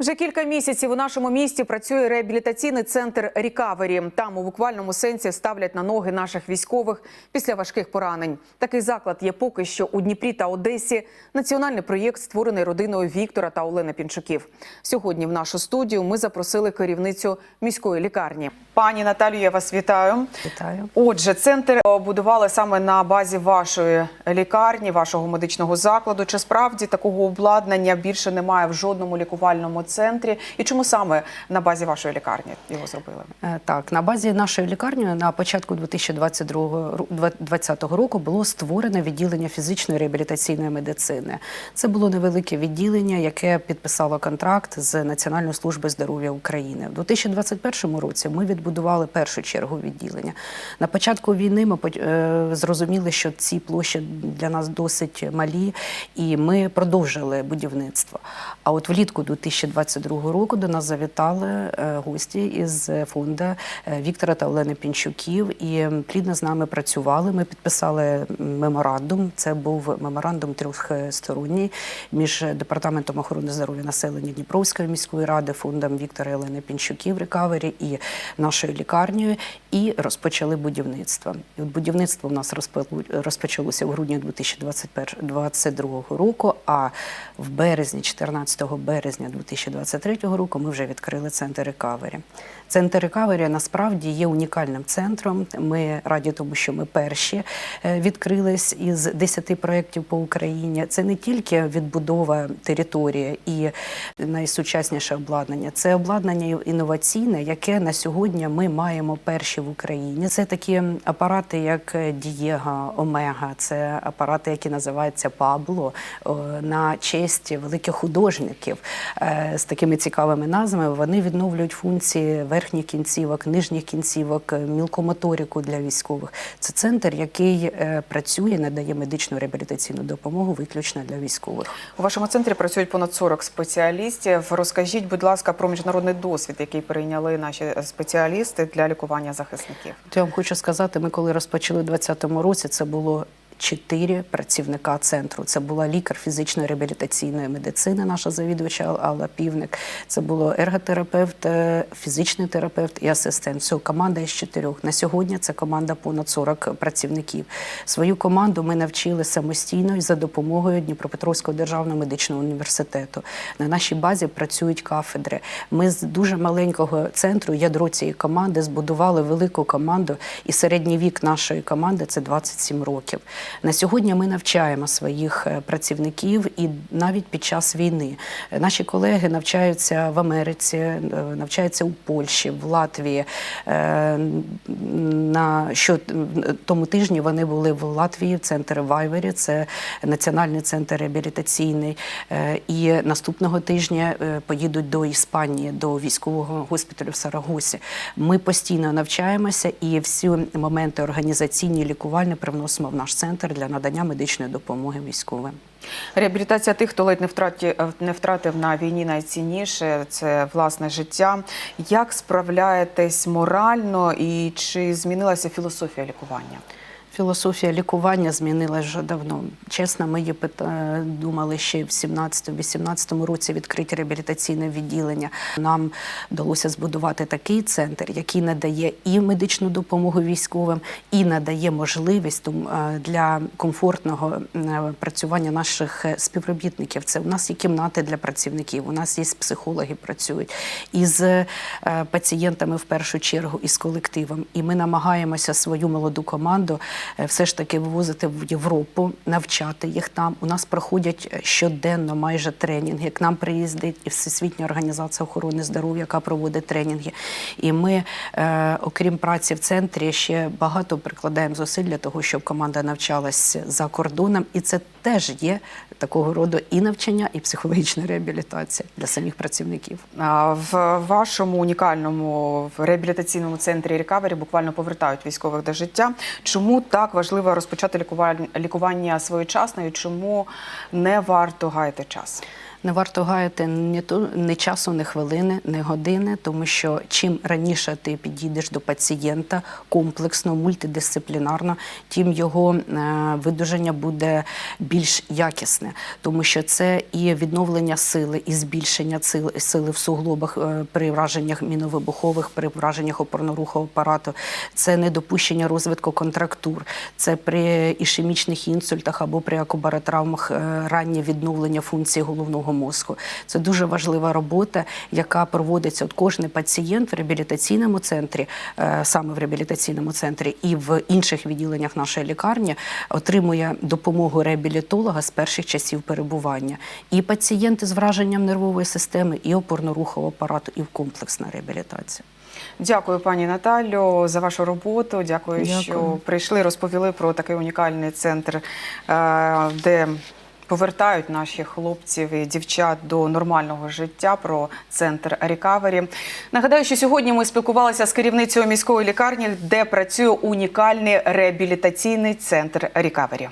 Вже кілька місяців у нашому місті працює реабілітаційний центр Рікавері. Там у буквальному сенсі ставлять на ноги наших військових після важких поранень. Такий заклад є поки що у Дніпрі та Одесі. Національний проєкт створений родиною Віктора та Олени Пінчуків. Сьогодні в нашу студію ми запросили керівницю міської лікарні. Пані Наталію, я вас вітаю. Вітаю. Отже, центр будували саме на базі вашої лікарні, вашого медичного закладу. Чи справді такого обладнання більше немає в жодному лікувальному центрі? І чому саме на базі вашої лікарні його зробили? Е, Так, на базі нашої лікарні на початку 2022 ру- 2020 року було створено відділення фізичної реабілітаційної медицини. Це було невелике відділення, яке підписало контракт з Національною службою здоров'я України. У 2021 році ми відбудували першу чергу відділення. На початку війни ми е, зрозуміли, що ці площі для нас досить малі, і ми продовжили будівництво. А от влітку 2022 року до нас завітали е, гості із фонду е, Віктора та Олени Пінчуків і плідно з нами працювали. Ми підписали меморандум. Це був меморандум трьохсторонній між департаментом охорони здоров'я населення Дніпровської міської ради, фондом Віктора і Олени Пінчуків Рекавері і нашою лікарнею. І розпочали будівництво. І от будівництво в нас розпочалося в грудні 2022 року. А в березні, 14 березня 2023 року, ми вже відкрили центр рекавері. Центр рекавері насправді є унікальним центром. Ми раді тому, що ми перші е, відкрились із 10 проєктів по Україні. Це не тільки відбудова території і найсучасніше обладнання, це обладнання інноваційне, яке на сьогодні ми маємо перші в Україні. Це такі апарати, як Дієга, Омега, це апарати, які називаються Пабло на честь великих художників е, з такими цікавими назвами. Вони відновлюють функції верхніх кінцівок, нижніх кінцівок, е, мілкомоторіку для військових. Це центр, який е, працює, надає медичну реабілітаційну допомогу виключно для військових. У вашому центрі працюють понад 40 спеціалістів. Розкажіть, будь ласка, про міжнародний досвід, який перейняли наші спеціалісти для лікування захисників. Я вам хочу сказати, ми коли розпочали у 2020 році, це було. Чотири працівника центру. Це була лікар фізичної реабілітаційної медицини, наша завідувача Алла Півник. Це було ерготерапевт, е, фізичний терапевт і асистент. Все, команда із чотирьох. На сьогодні це команда понад 40 працівників. Свою команду ми навчили самостійно і за допомогою Дніпропетровського державного медичного університету. На нашій базі працюють кафедри. Ми з дуже маленького центру, ядро цієї команди, збудували велику команду, і середній вік нашої команди це 27 років. На сьогодні ми навчаємо своїх е, працівників і навіть під час війни. Е, Наші колеги навчаються в Америці, е, навчаються у Польщі, в Латвії. На що тому тижні вони були в Латвії, в центрі Вайвері, це національний центр реабілітаційний. І наступного тижня поїдуть до Іспанії, до військового госпіталю в Сарагосі. Ми постійно навчаємося і всі моменти організаційні, лікувальні привносимо в наш центр для надання медичної допомоги військовим. Реабілітація тих, хто ледь не втратив, не втратив на війні найцінніше це власне життя. Як справляєтесь морально і чи змінилася філософія лікування? Філософія лікування змінилась вже давно. Чесно, ми її пита- думали ще в 17-18 році відкрити реабілітаційне відділення. Нам вдалося збудувати такий центр, який надає і медичну допомогу військовим, і надає можливість е, для комфортного е, працювання наших е, співробітників. Це у нас є кімнати для працівників, у нас є психологи, працюють із е, пацієнтами в першу чергу, і з колективом. І ми намагаємося свою молоду команду е, все ж таки вивозити в Європу, навчати їх там. У нас проходять е, щоденно майже тренінги. К нам приїздить і Всесвітня організація охорони здоров'я, яка проводить тренінги. І ми, е, окрім праці в центрі, ще багато прикладаємо зусиль для того, щоб команда навчалась за кордоном. І це теж є такого роду і навчання, і психологічна реабілітація для самих працівників. А В вашому унікальному реабілітаційному центрі Рікавері буквально повертають військових до життя. Чому так важливо розпочати лікування, лікування своєчасно і чому не варто гаяти час? Не варто гаяти ні то ні часу, ні хвилини, ні години, тому що чим раніше ти підійдеш до пацієнта комплексно, мультидисциплінарно, тим його е, видужання буде більш якісне, тому що це і відновлення сили, і збільшення сили, сили в суглобах е, при враженнях міновибухових, при враженнях опорно-рухового апарату, це недопущення розвитку контрактур, це при ішемічних інсультах або при акубаротравмах е, раннє відновлення функції головного мозку. Це дуже важлива робота, яка проводиться от кожний пацієнт в реабілітаційному центрі, е, саме в реабілітаційному центрі і в інших відділеннях нашої лікарні отримує допомогу реабілітолога з перших часів перебування. І пацієнти з враженням нервової системи, і опорно-рухового апарату, і в комплексна реабілітація. Дякую, пані Наталю, за вашу роботу. Дякую, Дякую. що прийшли, розповіли про такий унікальний центр, е, де повертають наші хлопців і дівчат до нормального життя. Про центр Рікавері. Нагадаю, що сьогодні ми спілкувалися з керівницею міської лікарні, де працює унікальний реабілітаційний центр Рікавері.